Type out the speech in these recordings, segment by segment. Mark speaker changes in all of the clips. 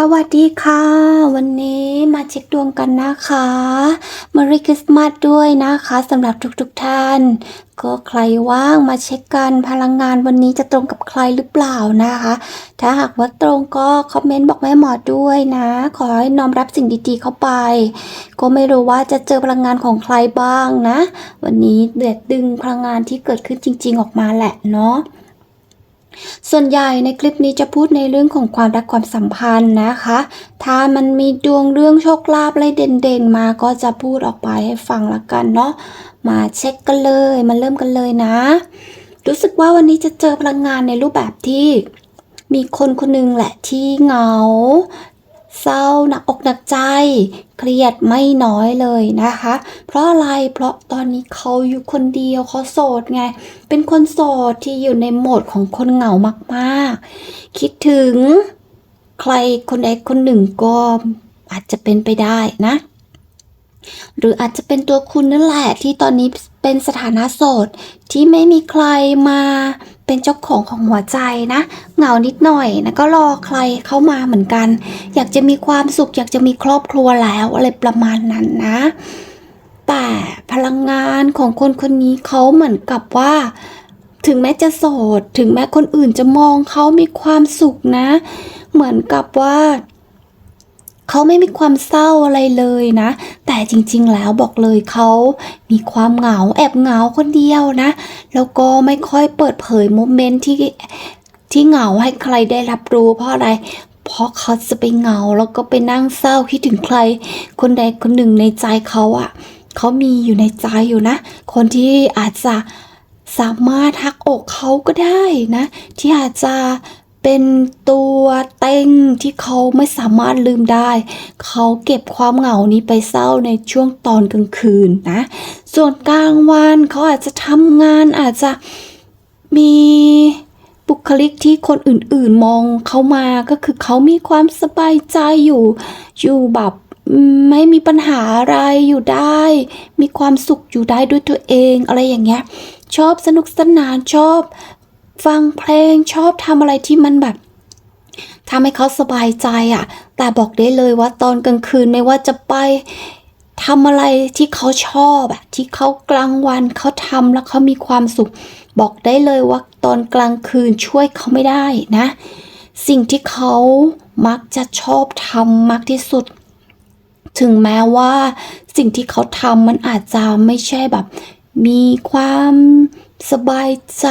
Speaker 1: สวัสดีค่ะ วันนี้มาเช็คดวงกันนะคะมารีคริสต์มาสด้วยนะคะสำหรับทุกๆทท่าน ก็ใครว่างมาเช็คกันพลังงานวันนี้จะตรงกับใครหรือเปล่านะคะ ถ้าหากว่าตรงก็คอมเมนต์บอกแม่หมอด้วยนะ ขอให้น้อมรับสิ่งดีๆเข้าไป ก็ไม่รู้ว่าจะเจอพลังงานของใครบ้างนะ วันนี้เดือดดึงพลังงานที่เกิดขึ้นจริง ๆ ออกมาแหละเนาะ ส่วนใหญ่ในคลิปนี้จะพูดในเรื่องของความรักความสัมพันธ์นะคะ ถ้ามันมีดวงเรื่องโชคลาภอะไรเด่นๆ มาก็จะพูดออกไปให้ฟังละกันเนาะ มาเช็คกันเลย มาเริ่มกันเลยนะ รู้สึกว่าวันนี้จะเจอพลังงานในรูปแบบที่มีคนคนหนึ่งแหละที่เหงา เศร้าหนักอกหนักใจ เครียดไม่น้อยเลยนะคะ เพราะอะไรเพราะตอนนี้เขาอยู่คนเดียวเขาโสดไง เป็นคนโสดที่อยู่ในโหมดของคนเหงามากๆ คิดถึงใครคนใดคนหนึ่งก็อาจจะเป็นไปได้นะ หรืออาจจะเป็นตัวคุณนั่นแหละที่ตอนนี้ เป็นสถานะโสดที่ไม่มีใครมาเป็นเจ้าของของหัวใจนะ เหงานิดหน่อยนะก็รอใครเข้ามาเหมือนกัน อยากจะมีความสุข อยากจะมีครอบครัวแล้วอะไรประมาณนั้นนะ แต่พลังงานของคนคนนี้เขาเหมือนกับว่า ถึงแม้จะโสด ถึงแม้คนอื่นจะมองเขามีความสุขนะ เหมือนกับว่า เขาไม่มีความเศร้าอะไรเลยนะ แต่จริงๆแล้วบอกเลยเขามีความเหงาแอบเหงาคนเดียวนะ แล้วก็ไม่ค่อยเปิดเผยโมเมนต์ที่ที่เหงาให้ใครได้รับรู้เพราะอะไร เพราะเขาจะไปเหงาแล้วก็ไปนั่งเศร้าคิดถึงใคร คนใดคนหนึ่งในใจเขาอะ่ะเขามีอยู่ในใจอยู่นะ คนที่อาจจะสามารถทักอกเขาก็ได้นะ ที่อาจจะ เป็นตัวเต็งที่เขาไม่สามารถลืมได้ เขาเก็บความเหงานี้ไปเศร้าในช่วงตอนกลางคืนนะ ส่วนกลางวันเขาอาจจะทำงานอาจจะมีบุคลิกที่คนอื่นๆมองเขามาก็คือเขามีความสบายใจอยู่ อยู่แบบไม่มีปัญหาอะไรอยู่ได้ มีความสุขอยู่ได้ด้วยตัวเองอะไรอย่างเงี้ย ชอบสนุกสนานชอบ ฟังเพลงชอบทำอะไรที่มันแบบทำให้เขาสบายใจอะ่ะ แต่บอกได้เลยว่าตอนกลางคืนไม่ว่าจะไปทำอะไรที่เขาชอบอะที่เขากลางวันเขาทำแล้วเขามีความสุข บอกได้เลยว่าตอนกลางคืนช่วยเขาไม่ได้นะ สิ่งที่เขามักจะชอบทำมากที่สุด ถึงแม้ว่าสิ่งที่เขาทำมันอาจจะไม่ใช่แบบ มีความ สบายใจ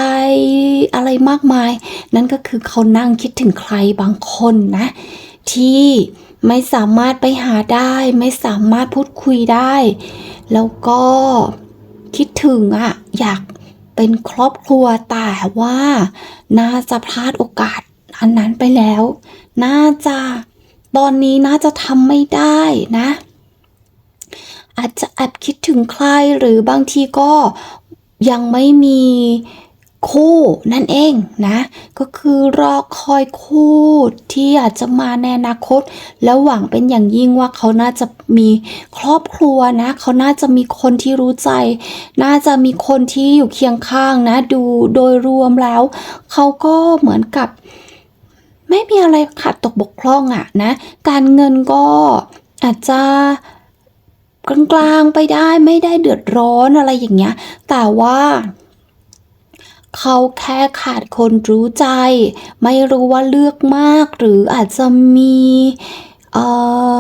Speaker 1: อะไรมากมาย นั่นก็คือเขานั่งคิดถึงใครบางคนนะ ที่ไม่สามารถไปหาได้ ไม่สามารถพูดคุยได้ แล้วก็คิดถึงอะอยากเป็นครอบครัวแต่ว่าน่าจะพลาดโอกาสอันนั้นไปแล้ว น่าจะตอนนี้น่าจะทำไม่ได้นะ อาจจะแอบคิดถึงใครหรือบางทีก็ ยังไม่มีคู่นั่นเองนะ ก็คือรอคอยคู่ที่อาจจะมาในอนาคต แล้วหวังเป็นอย่างยิ่งว่าเขาน่าจะมีครอบครัวนะ เขาน่าจะมีคนที่รู้ใจ น่าจะมีคนที่อยู่เคียงข้างนะ ดูโดยรวมแล้ว เขาก็เหมือนกับ ไม่มีอะไรขาดตกบกพร่องอะนะ การเงินก็อาจจะ กลางๆไปได้ไม่ได้เดือดร้อนอะไรอย่างเงี้ย แต่ว่าเขาแค่ขาดคนรู้ใจ ไม่รู้ว่าเลือกมาก หรืออาจจะมีเอ่อ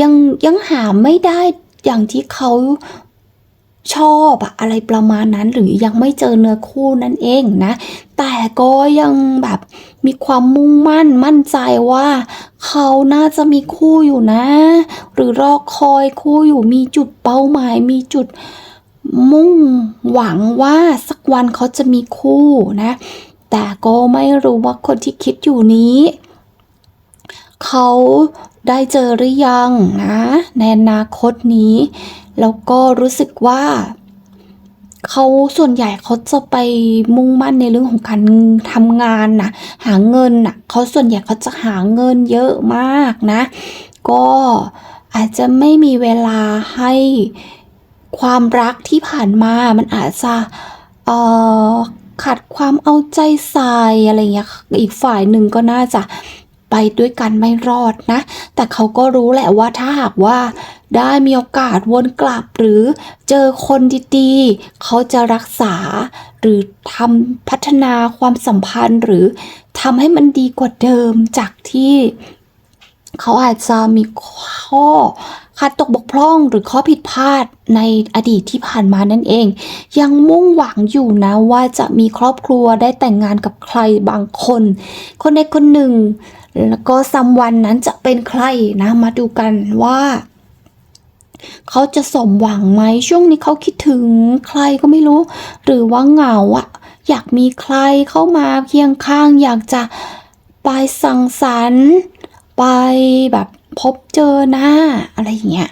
Speaker 1: ยังยังหาไม่ได้อย่างที่เขา ชอบอะอะไรประมาณนั้นหรือยังไม่เจอเนื้อคู่นั่นเองนะ แต่ก็ยังแบบมีความมุ่งมั่นมั่นใจว่า เขาน่าจะมีคู่อยู่นะ หรือรอคอยคู่อยู่มีจุดเป้าหมายมีจุดมุ่งหวังว่าสักวันเขาจะมีคู่นะ แต่ก็ไม่รู้ว่าคนที่คิดอยู่นี้ เขาได้เจอหรือยังนะในอนาคตนี้ แล้วก็รู้สึกว่าเขาส่วนใหญ่เขาจะไปมุ่งมั่นในเรื่องของการทำงานนะหาเงินนะเขาส่วนใหญ่เขาจะหาเงินเยอะมากนะ ก็อาจจะไม่มีเวลาให้ความรักที่ผ่านมามันอาจจะเอ่อขาดความเอาใจใส่อะไรเงี้ยอีกฝ่ายหนึ่งก็น่าจะ ไปด้วยกันไม่รอดนะ แต่เขาก็รู้แหละว่าถ้าหากว่าได้มีโอกาสวนกลับหรือเจอคนดีๆ เขาจะรักษา หรือทำพัฒนาความสัมพันธ์หรือทำให้มันดีกว่าเดิมจากที่ เขาอาจจะมีข้อขาดตกบกพร่องหรือข้อผิดพลาดในอดีตที่ผ่านมานั่นเอง ยังมุ่งหวังอยู่นะว่าจะมีครอบครัวได้แต่งงานกับใครบางคน คนใดคนหนึ่ง แล้วก็ซัมวันนั้นจะเป็นใครนะ มาดูกันว่าเขาจะสมหวังไหมช่วงนี้เขาคิดถึงใครก็ไม่รู้ หรือว่าเหงาอะอยากมีใครเข้ามาเคียงข้าง อยากจะไปสังสรรค์ ไปแบบพบเจอหน้า อะไรอย่างเงี้ย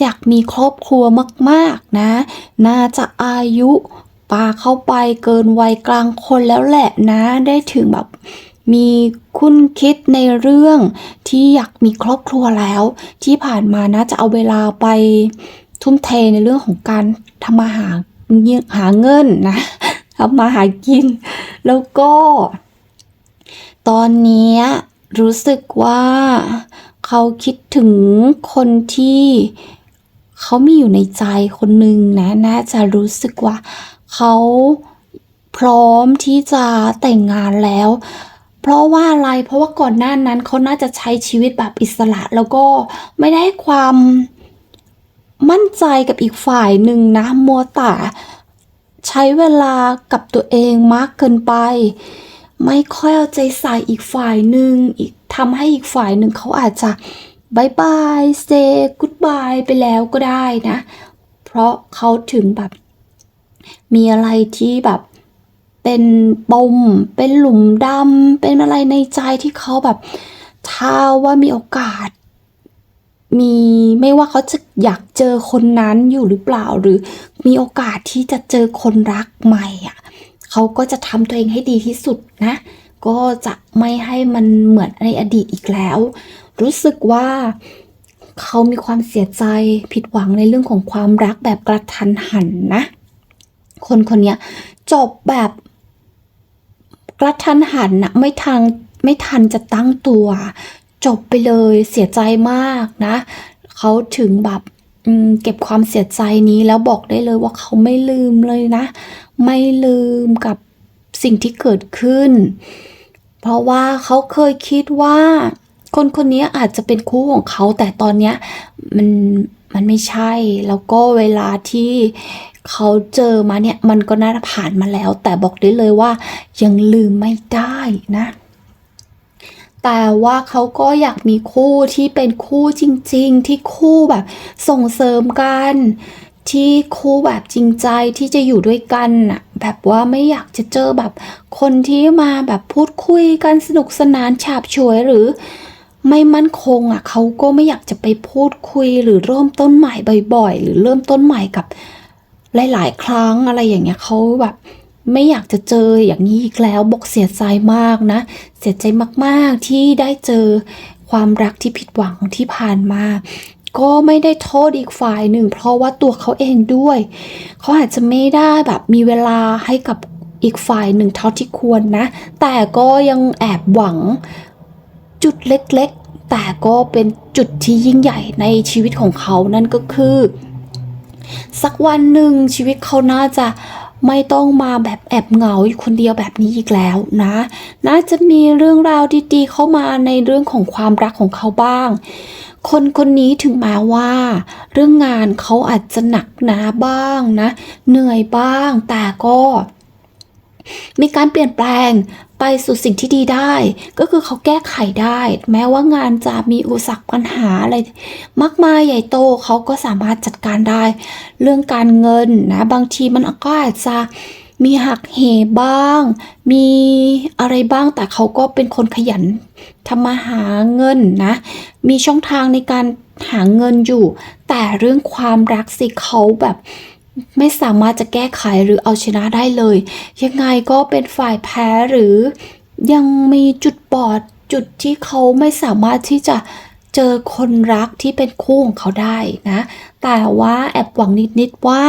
Speaker 1: อยากมีครอบครัวมาก ๆ นะ น่าจะอายุปาเข้าไปเกินวัยกลางคนแล้วแหละนะ ได้ถึงแบบ มีคุณคิดในเรื่องที่อยากมีครอบครัวแล้ว ที่ผ่านมานะจะเอาเวลาไปทุ่มเทในเรื่องของการทำมาหาเงินหาเงินนะทำมาหากิน แล้วก็ ตอนนี้รู้สึกว่าเขาคิดถึงคนที่เขามีอยู่ในใจคนหนึ่งนะน่าจะรู้สึกว่าเขาพร้อมที่จะแต่งงานแล้ว เพราะว่าอะไร เพราะว่าก่อนหน้านั้นเขาน่าจะใช้ชีวิตแบบอิสระ แล้วก็ไม่ได้ความมั่นใจกับอีกฝ่ายหนึ่งนะมัวแต่ใช้เวลากับตัวเองมากเกินไป ไม่ค่อยเอาใจใส่อีกฝ่ายหนึ่งอีกทำให้อีกฝ่ายหนึ่งเขาอาจจะบายบายเซกูดบายไปแล้วก็ได้นะ เพราะเขาถึงแบบมีอะไรที่แบบ เป็นปม เป็นหลุมดำ เป็นอะไรในใจที่เขาแบบ ถ้าว่ามีโอกาส มีไม่ว่าเขาจะอยากเจอคนนั้นอยู่หรือเปล่า หรือมีโอกาสที่จะเจอคนรักใหม่อะเขาก็จะทำตัวเองให้ดีที่สุดนะ ก็จะไม่ให้มันเหมือนในอดีตอีกแล้ว รู้สึกว่าเขามีความเสียใจผิดหวังในเรื่องของความรักแบบกระทันหันนะ คนคนนี้จบแบบ กระทันหันนะไม่ทันไม่ทันจะตั้งตัว จบไปเลยเสียใจมากนะเขาถึงแบบเก็บความเสียใจนี้แล้วบอกได้เลยว่าเขาไม่ลืมเลยนะ ไม่ลืมกับสิ่งที่เกิดขึ้น เพราะว่าเขาเคยคิดว่า คนคนนี้อาจจะเป็นคู่ของเขาแต่ตอนเนี้ยมัน มันไม่ใช่ แล้วก็เวลาที่เขาเจอมาเนี่ย มันก็น่าผ่านมาแล้ว แต่บอกได้เลยว่ายังลืมไม่ได้นะ แต่ว่าเขาก็อยากมีคู่ที่เป็นคู่จริง ๆ ที่คู่แบบส่งเสริมกัน ที่คู่แบบจริงใจที่จะอยู่ด้วยกันน่ะแบบว่าไม่อยากจะเจอแบบคนที่มาแบบพูดคุยกันสนุกสนานฉาบฉวยหรือ ไม่มั่นคงอะเขาก็ไม่อยากจะไปพูดคุยหรือเริ่มต้นใหม่บ่อยๆ หรือเริ่มต้นใหม่กับหลาย ๆ ครั้งอะไรอย่างเงี้ยเขาแบบไม่อยากจะเจออย่างนี้อีกแล้วบอกเสียใจมากนะ เสียใจมากๆที่ได้เจอความรักที่ผิดหวังที่ผ่านมา ก็ไม่ได้โทษอีกฝ่ายหนึ่ง เพราะว่าตัวเขาเองด้วย เขาอาจจะไม่ได้แบบมีเวลาให้กับอีกฝ่ายหนึ่งเท่าที่ควรนะ แต่ก็ยังแอบหวัง จุดเล็กๆ แต่ก็เป็นจุดที่ยิ่งใหญ่ในชีวิตของเขานั่นก็คือ สักวันหนึ่งชีวิตเขาน่าจะไม่ต้องมาแบบแอบเหงาอยู่คนเดียวแบบนี้อีกแล้วนะ น่าจะมีเรื่องราวดีๆ เข้ามาในเรื่องของความรักของเขาบ้าง คนคนนี้ถึงแม้ว่า เรื่องงานเขาอาจจะหนักหนาบ้างนะ เหนื่อยบ้างแต่ก็มีการเปลี่ยนแปลง ไปสู่สิ่งที่ดีได้ ก็คือเขาแก้ไขได้ แม้ว่างานจะมีอุปสรรคปัญหาอะไร มากมายใหญ่โตเขาก็สามารถจัดการได้ เรื่องการเงินนะบางทีมันก็อาจจะมีหักเหบ้าง มีอะไรบ้างแต่เขาก็เป็นคนขยันทำมาหาเงินนะ มีช่องทางในการหาเงินอยู่ แต่เรื่องความรักสิเขาแบบ ไม่สามารถจะแก้ไขหรือเอาชนะได้เลย ยังไงก็เป็นฝ่ายแพ้หรือยังมีจุดบอดจุดที่เขาไม่สามารถที่จะเจอคนรักที่เป็นคู่ของเขาได้นะ แต่ว่าแอบหวังนิด ๆ ว่า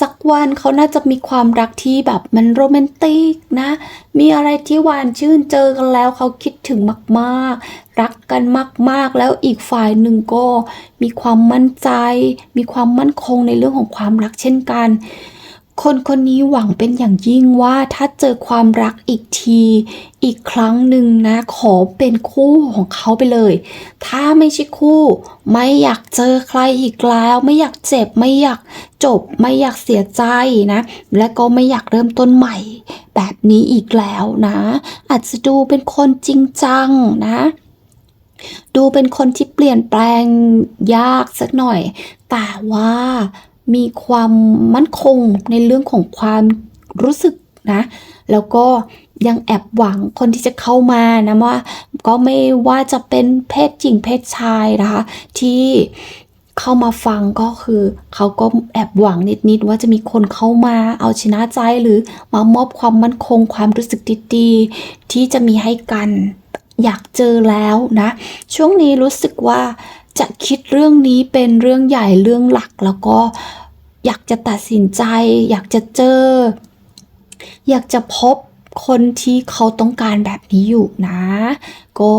Speaker 1: สักวันเขาน่าจะมีความรักที่แบบมันโรแมนติกนะ มีอะไรที่หวานชื่นเจอกันแล้วเขาคิดถึงมากๆ รักกันมากๆ แล้วอีกฝ่ายหนึ่งก็มีความมั่นใจ มีความมั่นคงในเรื่องของความรักเช่นกัน คนคนนี้หวังเป็นอย่างยิ่งว่าถ้าเจอความรักอีกที อีกครั้งหนึ่งนะ ขอเป็นคู่ของเขาไปเลย ถ้าไม่ใช่คู่ ไม่อยากเจอใครอีกแล้ว ไม่อยากเจ็บ ไม่อยากจบ ไม่อยากเสียใจนะ และก็ไม่อยากเริ่มต้นใหม่ แบบนี้อีกแล้วนะ อาจจะดูเป็นคนจริงจังนะดูเป็นคนที่เปลี่ยนแปลงยากสักหน่อย แต่ว่า มีความมั่นคงในเรื่องของความรู้สึกนะ แล้วก็ยังแอบหวังคนที่จะเข้ามานะว่า ก็ไม่ว่าจะเป็นเพศหญิงเพศชายนะคะ ที่เข้ามาฟังก็คือเขาก็แอบหวังนิด ๆ ว่าจะมีคนเข้ามาเอาชนะใจหรือมามอบความมั่นคงความรู้สึกดีๆที่จะมีให้กันอยากเจอแล้วนะ ช่วงนี้รู้สึกว่า จะคิดเรื่องนี้เป็นเรื่องใหญ่เรื่องหลักแล้วก็อยากจะตัดสินใจ อยากจะเจอ อยากจะพบคนที่เขาต้องการแบบนี้อยู่นะ ก็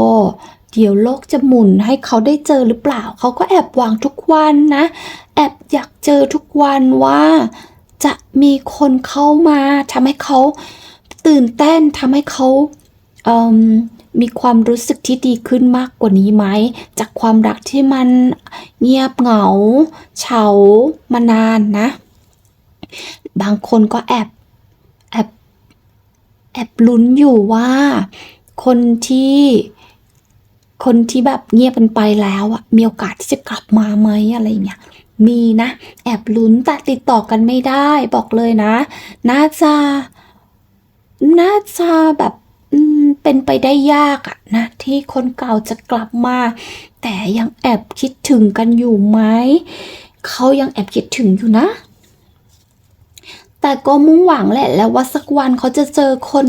Speaker 1: เดี๋ยวโลกจะหมุนให้เขาได้เจอหรือเปล่า เขาก็แอบหวังทุกวันนะ แอบอยากเจอทุกวันว่าจะมีคนเข้ามาทำให้เขาตื่นเต้นทำให้เขา มมีความรู้สึกที่ดีขึ้นมากกว่านี้ไหม จากความรักที่มันเงียบเหงา เฉามานานนะ บางคนก็แอบแอบแอบลุ้นอยู่ว่า คนที่ คนที่แบบเงียบกันไปแล้วอะมีโอกาสที่จะกลับมาไหมอะไรเงี้ยมีนะ แอบลุ้นแต่ติดต่อกันไม่ได้ บอกเลยนะ น่าจะ น่าจะแบบ เป็นไปได้ยากอะนะ ที่คนเก่าจะกลับมา แต่ยังแอบคิดถึงกันอยู่ไหมเขายังแอบคิดถึงอยู่นะ แต่ก็มุ่งหวังแหละแล้วว่าสักวันเขาจะเจอคน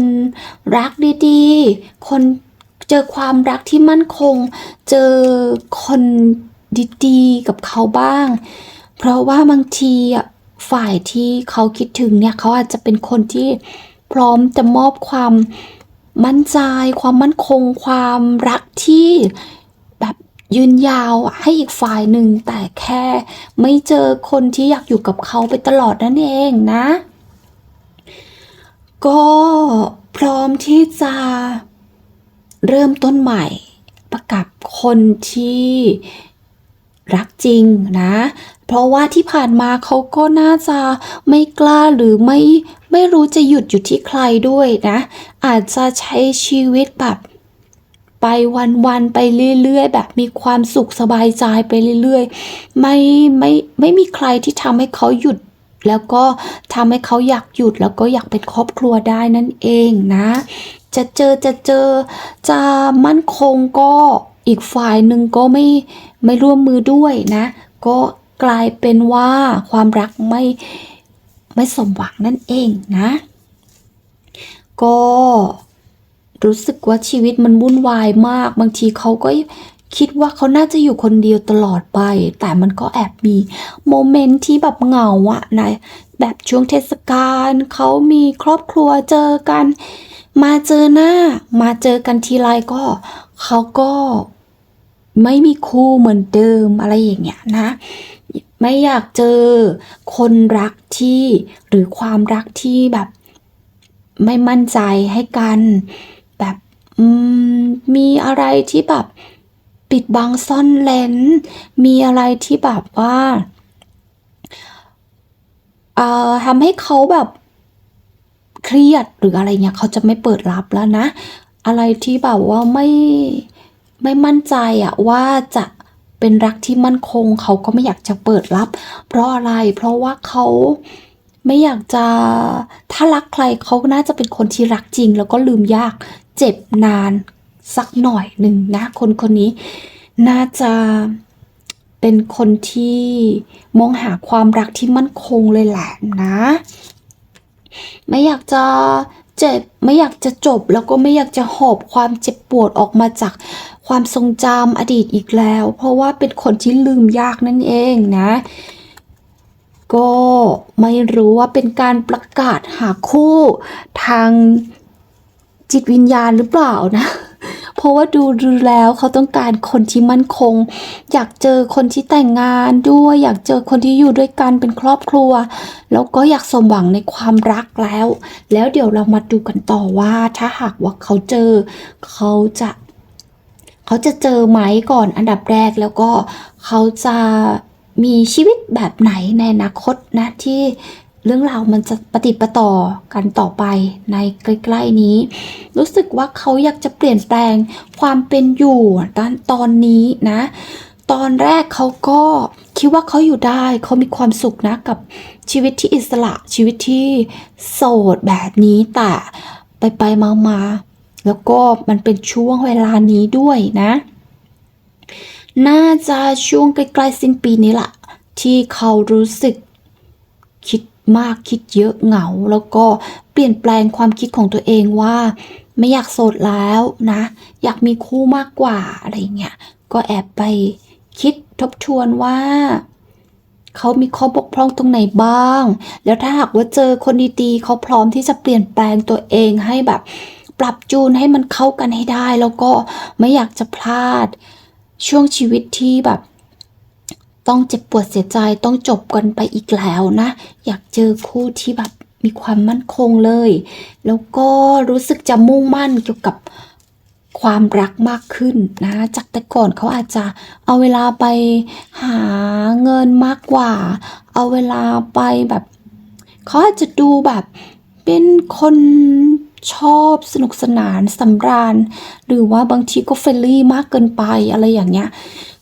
Speaker 1: รักดีๆ คนเจอความรักที่มั่นคง เจอคนดีๆ กับเขาบ้าง เพราะว่าบางทีอะฝ่ายที่เขาคิดถึงเนี่ยเขาอาจจะเป็นคนที่พร้อมจะมอบความ มั่นใจ ความมั่นคง ความรักที่แบบยืนยาวให้อีกฝ่ายหนึ่งแต่แค่ไม่เจอคนที่อยากอยู่กับเขาไปตลอดนั่นเองนะ ก็พร้อมที่จะเริ่มต้นใหม่ประกับคนที่รักจริงนะ เพราะว่าที่ผ่านมาเขาก็น่าจะไม่กล้าหรือไม่ไม่รู้จะหยุดอยู่ที่ใครด้วยนะ อาจจะใช้ชีวิตแบบไปวันๆไปเรื่อยๆ แบบมีความสุขสบายใจไปเรื่อยๆ ไม่ไม่ไม่มีใครที่ทำให้เขาหยุด แล้วก็ทำให้เขาอยากหยุดแล้วก็อยากเป็นครอบครัวได้นั่นเองนะ จะเจอจะเจอจะมั่นคงก็อีกฝ่ายหนึ่งก็ไม่ไม่ร่วมมือด้วยนะ ก็ กลายเป็นว่าความรักไม่ไม่สมหวังนั่นเองนะ ก็รู้สึกว่าชีวิตมันวุ่นวายมาก บางทีเขาก็คิดว่าเขาน่าจะอยู่คนเดียวตลอดไป แต่มันก็แอบมีโมเมนต์ที่แบบเหงาอะนะแบบช่วงเทศกาลเขามีครอบครัวเจอกัน มาเจอหน้า มาเจอกันทีไรก็เขาก็ไม่มีคู่เหมือนเดิมอะไรอย่างเงี้ยนะ ไม่อยากเจอคนรักที่หรือความรักที่แบบ ไม่มั่นใจให้กัน แบบมมีอะไรที่แบบปิดบังซ่อนเลนมีอะไรที่แบบว่าเอ่อทำให้เขาแบบเครียดหรืออะไรเงี้ยเขาจะไม่เปิดรับแล้วนะ อะไรที่แบบว่าไม่ไม่มั่นใจอะว่าจะ เป็นรักที่มั่นคง เขาก็ไม่อยากจะเปิดรับ เพราะอะไร เพราะว่าเขาไม่อยากจะถ้ารักใครเขาน่าจะเป็นคนที่รักจริง แล้วก็ลืมยากเจ็บนานสักหน่อยหนึ่งนะ คนคนนี้น่าจะเป็นคนที่มองหาความรักที่มั่นคงเลยแหละนะ ไม่อยากจะเจ็บไม่อยากจะจบแล้วก็ไม่อยากจะหอบความเจ็บปวดออกมาจาก ความทรงจำอดีตอีกแล้ว เพราะว่าเป็นคนที่ลืมยากนั่นเองนะ ก็ไม่รู้ว่าเป็นการประกาศหาคู่ทางจิตวิญญาณหรือเปล่านะ เพราะว่าดูดูแล้วเขาต้องการคนที่มั่นคง อยากเจอคนที่แต่งงานด้วย อยากเจอคนที่อยู่ด้วยกันเป็นครอบครัว แล้วก็อยากสมหวังในความรักแล้ว แล้วเดี๋ยวเรามาดูกันต่อว่าถ้าหากว่าเขาเจอ เขาจะ เขาจะเจอไหมก่อนอันดับแรกแล้วก็เขาจะมีชีวิตแบบไหนในอนาคตนะที่เรื่องราวมันจะปฏิประต่อกันต่อไปในใกล้ๆนี้ รู้สึกว่าเขาอยากจะเปลี่ยนแปลงความเป็นอยู่ตอนตอนนี้นะ ตอนแรกเขาก็คิดว่าเขาอยู่ได้เขามีความสุขนะกับชีวิตที่อิสระชีวิตที่โสดแบบนี้แต่ไปไปมามา แล้วก็มันเป็นช่วงเวลานี้ด้วยนะ น่าจะช่วงใกล้ๆสิ้นปีนี้แหละที่เขารู้สึกคิดมากคิดเยอะเหงา แล้วก็เปลี่ยนแปลงความคิดของตัวเองว่า ไม่อยากโสดแล้วนะ อยากมีคู่มากกว่าอะไรเงี้ยก็แอบไปคิดทบทวนว่า เขามีข้อบกพร่องตรงไหนบ้าง แล้วถ้าหากว่าเจอคนดีๆ เขาพร้อมที่จะเปลี่ยนแปลงตัวเองให้แบบ ปรับจูนให้มันเข้ากันให้ได้ แล้วก็ไม่อยากจะพลาด ช่วงชีวิตที่แบบ ต้องเจ็บปวดเสียใจต้องจบกันไปอีกแล้วนะ อยากเจอคู่ที่แบบมีความมั่นคงเลย แล้วก็รู้สึกจะมุ่งมั่นเกี่ยวกับความรักมากขึ้นนะจากแต่ก่อนเขาอาจจะเอาเวลาไปหาเงินมากกว่า เอาเวลาไปแบบเขาอาจจะดูแบบเป็นคน ชอบสนุกสนานสำราญ หรือว่าบางทีก็เฟรนลี่มากเกินไปอะไรอย่างเงี้ย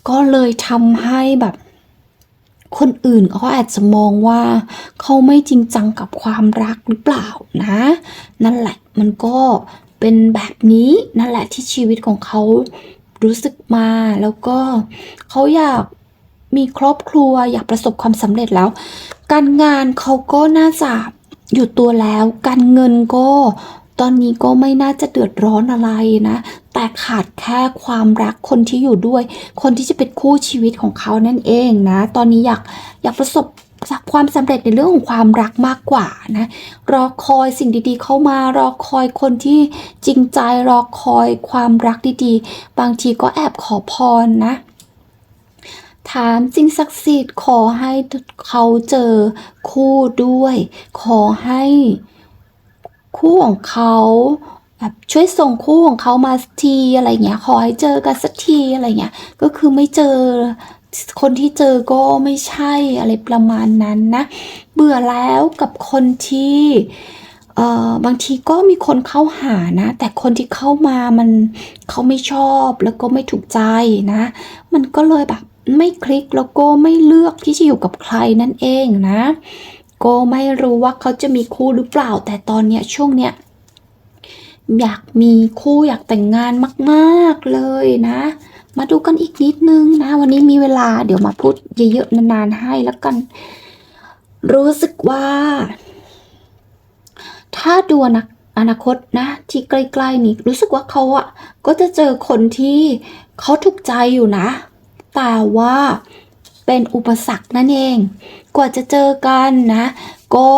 Speaker 1: ก็เลยทำให้แบบ คนอื่นเขาอาจจะมองว่าเขาไม่จริงจังกับความรักหรือเปล่านะ นั่นแหละมันก็เป็นแบบนี้นั่นแหละที่ชีวิตของเขารู้สึกมาแล้วก็เขาอยากมีครอบครัวอยากประสบความสำเร็จแล้ว การงานเขาก็น่าจะอยู่ตัวแล้ว การเงินก็ ตอนนี้ก็ไม่น่าจะเดือดร้อนอะไรนะ แต่ขาดแค่ความรักคนที่อยู่ด้วย คนที่จะเป็นคู่ชีวิตของเขานั่นเองนะ ตอนนี้อยากอยากประสบความสำเร็จในเรื่องของความรักมากกว่านะ รอคอยสิ่งดีๆ เข้ามารอคอยคนที่จริงใจรอคอยความรักดีๆ บางทีก็แอบขอพรนะถามสิ่งศักดิ์สิทธิ์ขอให้เขาเจอคู่ด้วย ขอให้ คู่ของเขาแบบช่วยส่งคู่ของเขามาสักทีอะไรเงี้ยขอให้เจอกันสักทีอะไรเงี้ยก็คือไม่เจอคนที่เจอก็ไม่ใช่อะไรประมาณนั้นนะ เบื่อแล้วกับคนที่เอ่อบางทีก็มีคนเข้าหานะ แต่คนที่เข้ามามันเขาไม่ชอบแล้วก็ไม่ถูกใจนะ มันก็เลยแบบไม่คลิกแล้วก็ไม่เลือกที่จะอยู่กับใครนั่นเองนะ ก็ไม่รู้ว่าเขาจะมีคู่หรือเปล่า แต่ตอนเนี้ยช่วงเนี้ยอยากมีคู่อยากแต่งงานมาก ๆ เลยนะ มาดูกันอีกนิดนึงนะ วันนี้มีเวลาเดี๋ยวมาพูดเยอะๆนานๆให้แล้วกัน รู้สึกว่า ถ้าดูอนาอนาคตนะ ที่ใกล้ๆนี้รู้สึกว่าเขาอะก็จะเจอคนที่เขาถูกใจอยู่นะ แต่ว่า เป็นอุปสรรคนั่นเอง กว่าจะเจอกันนะ ก็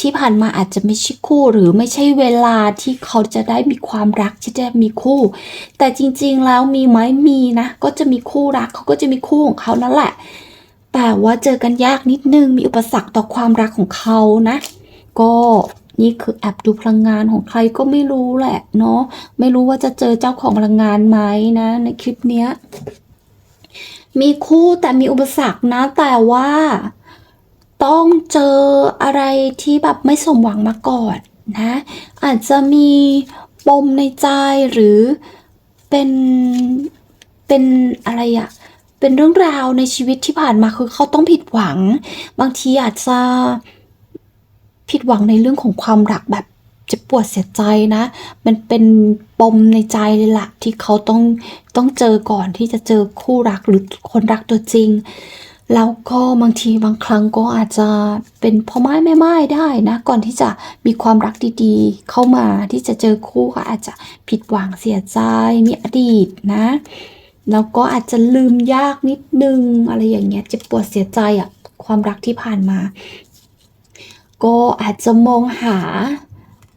Speaker 1: ที่ผ่านมาอาจจะไม่ใช่คู่หรือไม่ใช่เวลาที่เขาจะได้มีความรักที่จะมีคู่ แต่จริงๆแล้วมีไหมมีนะ ก็จะมีคู่รักเขาก็จะมีคู่ของเขานั่นแหละ แต่ว่าเจอกันยากนิดนึงมีอุปสรรคต่อความรักของเขานะ ก็นี่คือแอบดูพลังงานของใครก็ไม่รู้แหละเนาะไม่รู้ว่าจะเจอเจ้าของพลังงานไหมนะ ในคลิปเนี้ย มีคู่แต่มีอุปสรรคนะ แต่ว่า ต้องเจออะไรที่แบบไม่สมหวังมาก่อนนะ อาจจะมีปมในใจหรือเป็นเป็นอะไรอะเป็นเรื่องราวในชีวิตที่ผ่านมาคือเขาต้องผิดหวัง บางทีอาจจะผิดหวังในเรื่องของความรักแบบ ปวดเสียใจนะ มันเป็นปมในใจเลยละที่เขาต้องต้องเจอก่อนที่จะเจอคู่รักหรือคนรักตัวจริง แล้วก็บางทีบางครั้งก็อาจจะเป็นพ่อไม้แม่ไม้ได้นะ ก่อนที่จะมีความรักดีๆ เข้ามาที่จะเจอคู่ก็อาจจะผิดหวังเสียใจมีอดีตนะแล้วก็อาจจะลืมยากนิดนึง อะไรอย่างเงี้ยเจ็บปวดเสียใจอะความรักที่ผ่านมา ก็อาจจะมองหา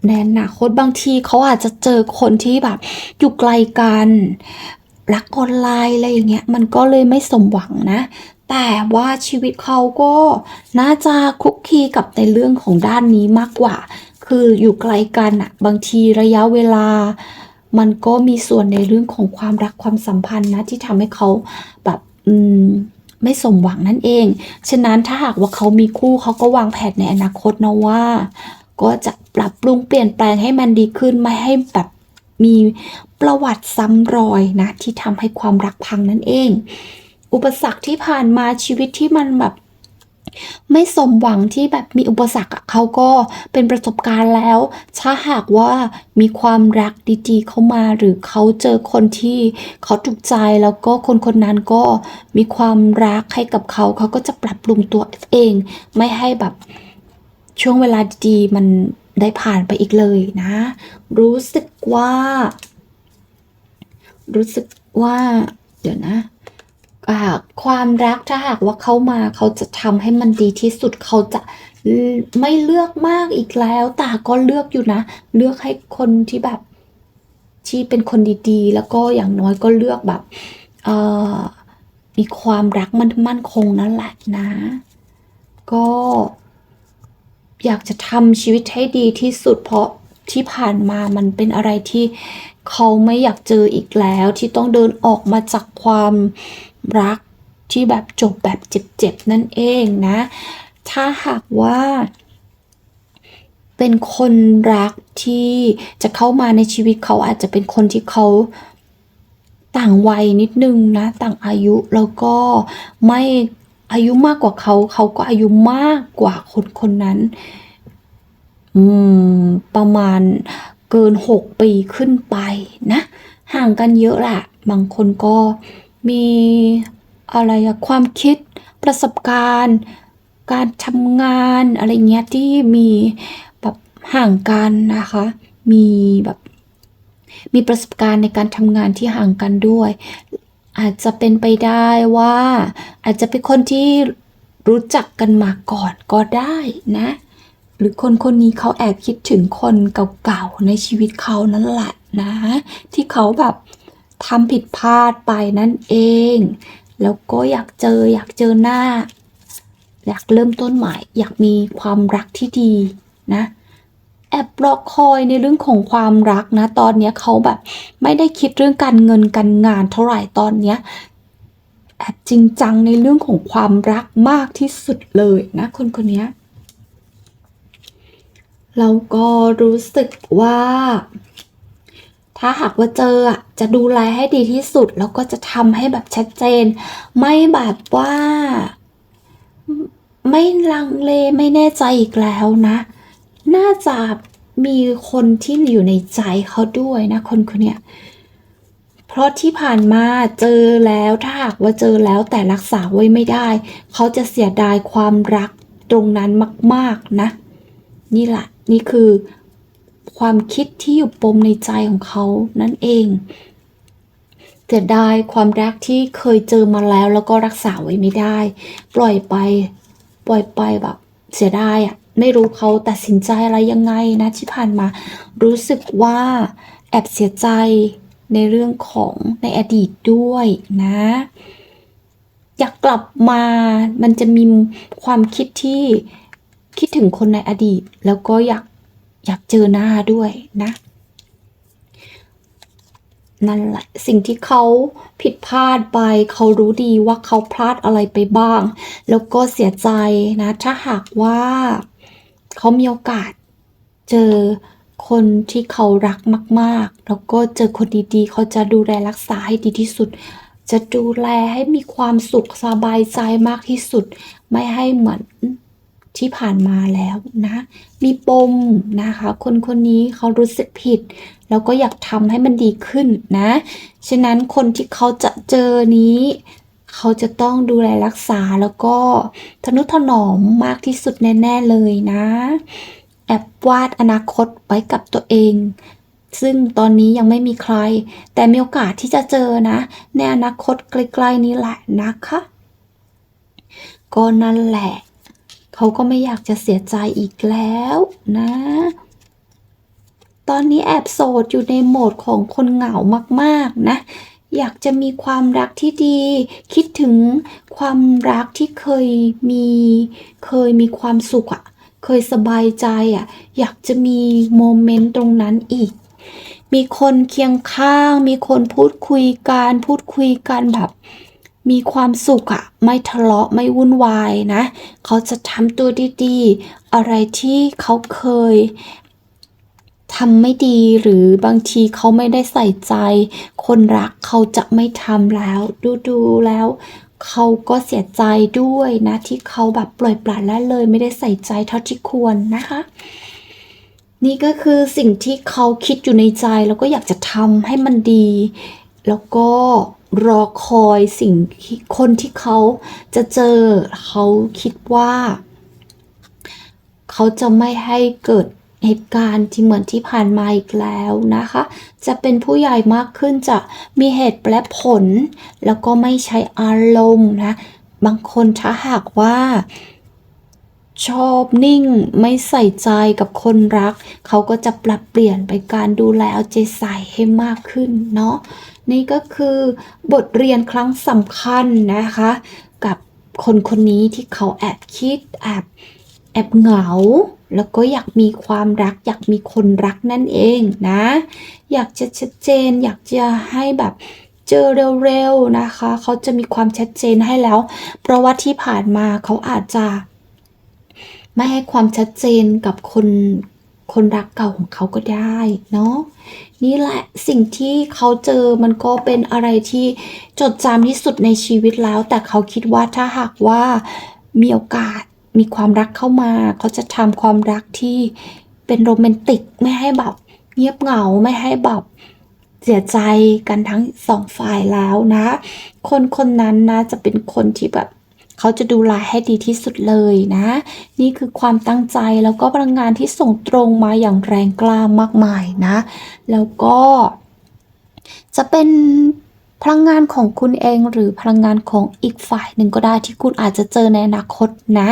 Speaker 1: ในอนาคตบางทีเขาอาจจะเจอคนที่แบบ อยู่ไกลกัน รักออนไลน์อะไรอย่างเงี้ยมันก็เลยไม่สมหวังนะ แต่ว่าชีวิตเขาก็น่าจะคุกคีกับในเรื่องของด้านนี้มากกว่า คืออยู่ไกลกันอะบางทีระยะเวลา มันก็มีส่วนในเรื่องของความรักความสัมพันธ์นะที่ทำให้เขาแบบอืมไม่สมหวังนั่นเอง ฉะนั้นถ้าหากว่าเขามีคู่เขาก็วางแผนในอนาคตนะว่า ก็จะปรับปรุงเปลี่ยนแปลงให้มันดีขึ้นไม่ให้แบบมีประวัติซ้ำรอยนะ ที่ทำให้ความรักพังนั่นเอง อุปสรรคที่ผ่านมาชีวิตที่มันแบบไม่สมหวังที่แบบมีอุปสรรคเขาก็เป็นประสบการณ์แล้ว ถ้าหากว่ามีความรักดีๆเข้ามาหรือเขาเจอคนที่เขาถูกใจแล้วก็คนคนนั้นก็มีความรักให้กับเขาเขาก็จะปรับปรุงตัวเอง ไม่ให้แบบ ช่วงเวลาดีๆมันได้ผ่านไปอีกเลยนะ รู้สึกว่า รู้สึกว่า เดี๋ยวนะความรักถ้าหากว่าเขามาเขาจะทำให้มันดีที่สุดเขาจะไม่เลือกมากอีกแล้ว แต่ก็เลือกอยู่นะ เลือกให้คนที่แบบ ที่เป็นคนดีๆ แล้วก็อย่างน้อยก็เลือกแบบเออมีความรักมันมั่นคงนั่นแหละนะ ก็ อยากจะทำชีวิตให้ดีที่สุดเพราะที่ผ่านมามันเป็นอะไรที่เขาไม่อยากเจออีกแล้วที่ต้องเดินออกมาจากความรักที่แบบจบแบบเจ็บๆนั่นเองนะ ถ้าหากว่าเป็นคนรักที่จะเข้ามาในชีวิตเขาอาจจะเป็นคนที่เขาต่างวัยนิดนึงนะ ต่างอายุแล้วก็ไม่ อายุมากกว่าเขา เขาก็อายุมากกว่าคนคนนั้น อืม ประมาณเกินหกปีขึ้นไปนะ ห่างกันเยอะแหละบางคนก็มีอะไรความคิดประสบการณ์ การทำงานอะไรเงี้ยที่มีแบบห่างกันนะคะ มีแบบมีประสบการณ์ในการทำงานที่ห่างกันด้วย อาจจะเป็นไปได้ว่าอาจจะเป็นคนที่รู้จักกันมาก่อนก็ได้นะ หรือคนคนนี้เขาแอบคิดถึงคนเก่าๆในชีวิตเขานั่นแหละนะ ที่เขาแบบทำผิดพลาดไปนั่นเอง แล้วก็อยากเจออยากเจอหน้า อยากเริ่มต้นใหม่ อยากมีความรักที่ดีนะ แอบรอคอยในเรื่องของความรักนะ ตอนนี้เขาแบบไม่ได้คิดเรื่องการเงินการงานเท่าไหร่ตอนนี้แอบจริงจังในเรื่องของความรักมากที่สุดเลยนะคนคนนี้เราก็รู้สึกว่า ถ้าหากว่าเจอจะดูแลให้ดีที่สุด แล้วก็จะทำให้แบบชัดเจน ไม่แบบว่า ไม่ลังเลไม่แน่ใจอีกแล้วนะ น่าจะมีคนที่อยู่ในใจเขาด้วยนะคนคนเนี้ยเพราะที่ผ่านมาเจอแล้วถ้าหากว่าเจอแล้วแต่รักษาไว้ไม่ได้ เขาจะเสียดายความรักตรงนั้นมาก ๆนะ นี่แหละนี่คือความคิดที่อยู่ปมในใจของเขานั่นเองเสียดายความรักที่เคยเจอมาแล้วแล้วก็รักษาไว้ไม่ได้ ปล่อยไป ปล่อยไปแบบเสียดายอะ ไม่รู้เขาตัดสินใจอะไรยังไงนะที่ผ่านมา รู้สึกว่าแอบเสียใจในเรื่องของในอดีตด้วยนะ อยากกลับมามันจะมีความคิดที่คิดถึงคนในอดีต แล้วก็อยากอยากเจอหน้าด้วยนะ นั่นแหละสิ่งที่เขาผิดพลาดไป เขารู้ดีว่าเขาพลาดอะไรไปบ้าง แล้วก็เสียใจนะ ถ้าหากว่า เขามีโอกาส เจอคนที่เขารักมาก ๆ แล้วก็เจอคนดีๆ เขาจะดูแลรักษาให้ดีที่สุด จะดูแลให้มีความสุขสบายใจมากที่สุด ไม่ให้เหมือนที่ผ่านมาแล้วนะ มีปมนะคะ คนคนนี้เขารู้สึกผิด แล้วก็อยากทำให้มันดีขึ้นนะ ฉะนั้นคนที่เขาจะเจอนี้ เขาจะต้องดูแลรักษาแล้วก็ทนุถนอมมากที่สุดแน่ ๆ เลยนะ แอบวาดอนาคตไว้กับตัวเอง ซึ่งตอนนี้ยังไม่มีใคร แต่มีโอกาสที่จะเจอนะ ในอนาคตใกล้ๆนี้แหละนะคะ ก็นั่นแหละ เขาก็ไม่อยากจะเสียใจอีกแล้วนะ ตอนนี้แอบโสดอยู่ในโหมดของคนเหงามากๆนะ อยากจะมีความรักที่ดี คิดถึงความรักที่เคยมี เคยมีความสุขอะเคยสบายใจอะอยากจะมีโมเมนต์ตรงนั้นอีก มีคนเคียงข้าง มีคนพูดคุยกันพูดคุยกันแบบมีความสุขอะไม่ทะเลาะไม่วุ่นวายนะ เขาจะทำตัวดีๆ อะไรที่เขาเคย ทำไม่ดีหรือบางทีเขาไม่ได้ใส่ใจ คนรักเขาจะไม่ทำแล้ว ดูดูๆแล้วเขาก็เสียใจด้วยนะที่เขาแบบปล่อยปละละเลยไม่ได้ใส่ใจเท่าที่ควรนะคะ นี่ก็คือสิ่งที่เขาคิดอยู่ในใจแล้วก็อยากจะทำให้มันดี แล้วก็รอคอยสิ่งที่คนที่เขาจะเจอเขาคิดว่า เขาจะไม่ให้เกิด เหตุการณ์ที่เหมือนที่ผ่านมาอีกแล้วนะคะ จะเป็นผู้ใหญ่มากขึ้นจะมีเหตุและผล แล้วก็ไม่ใช้อารมณ์นะ บางคนถ้าหากว่า ชอบนิ่งไม่ใส่ใจกับคนรัก เขาก็จะปรับเปลี่ยนไปการดูแลเอาใจใส่ให้มากขึ้นเนาะนี่ก็คือบทเรียนครั้งสำคัญนะคะ กับคนคนนี้ที่เขาแอบคิดแอบแอบเหงา แล้วก็อยากมีความรัก อยากมีคนรักนั่นเองนะ อยากจะชัดเจน อยากจะให้แบบเจอเร็วๆนะคะ เขาจะมีความชัดเจนให้แล้ว เพราะว่าที่ผ่านมาเขาอาจจะไม่ให้ความชัดเจนกับคนคนรักเก่าของเขาก็ได้เนาะนี่แหละสิ่งที่เขาเจอมันก็เป็นอะไรที่จดจำที่สุดในชีวิตแล้ว แต่เขาคิดว่าถ้าหากว่ามีโอกาส มีความรักเข้ามาเขาจะทำความรักที่เป็นโรแมนติกไม่ให้แบบเงียบเหงาไม่ให้แบบเสียใจกันทั้งสองฝ่ายแล้วนะ คนคนนั้นนะจะเป็นคนที่แบบเขาจะดูแลให้ดีที่สุดเลยนะ นี่คือความตั้งใจแล้วก็พลังงานที่ส่งตรงมาอย่างแรงกล้ามากมายนะ แล้วก็จะเป็น พลังงานของคุณเองหรือพลังงานของอีกฝ่ายหนึ่งก็ได้ที่คุณอาจจะเจอในอนาคตนะ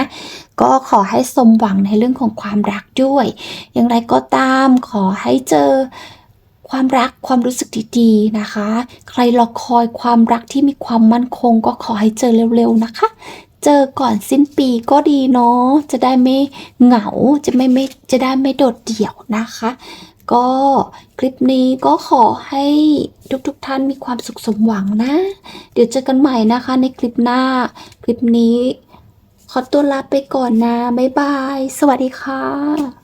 Speaker 1: ก็ขอให้สมหวังในเรื่องของความรักด้วย อย่างไรก็ตามขอให้เจอความรักความรู้สึกดีๆนะคะ ใครรอคอยความรักที่มีความมั่นคง ก็ขอให้เจอเร็วๆนะคะ เจอก่อนสิ้นปีก็ดีเนาะจะได้ไม่เหงาจะไม่ไม่จะได้ไม่โดดเดี่ยวนะคะ ก็คลิปนี้ก็ขอให้ทุกๆทท่านมีความสุขสมหวังนะ เดี๋ยวเจอกันใหม่นะคะในคลิปหน้า คลิปนี้ ขอตัวลาไปก่อนนะ บ๊ายบาย สวัสดีค่ะ